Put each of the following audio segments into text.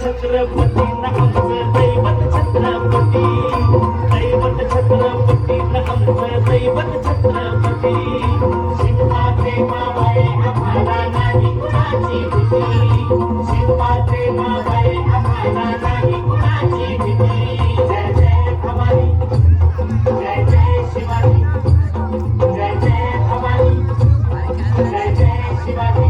छत्रपती आमचं दैवत छत्रपती. दैवत छत्रपती आमचं दैवत छत्रपती. शिवपाते मावाय आम्हाला नाही कुणाची भीती. शिवपाते मावाय आम्हाला नाही कुणाची भीती. जय जय भवानी. जय जय शिवाजी जय जय भवानी. जय जय शिवाजी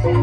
सही